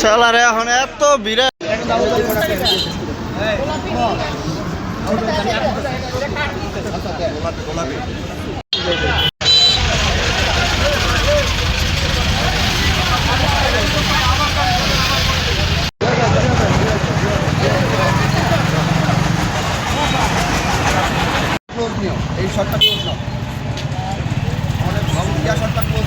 শালারে এখন এত নিও এই শটটা ক্লোজ ভাবুকিয়া শটটা ক্লোজ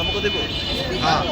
আমাকে দেবো? হ্যাঁ।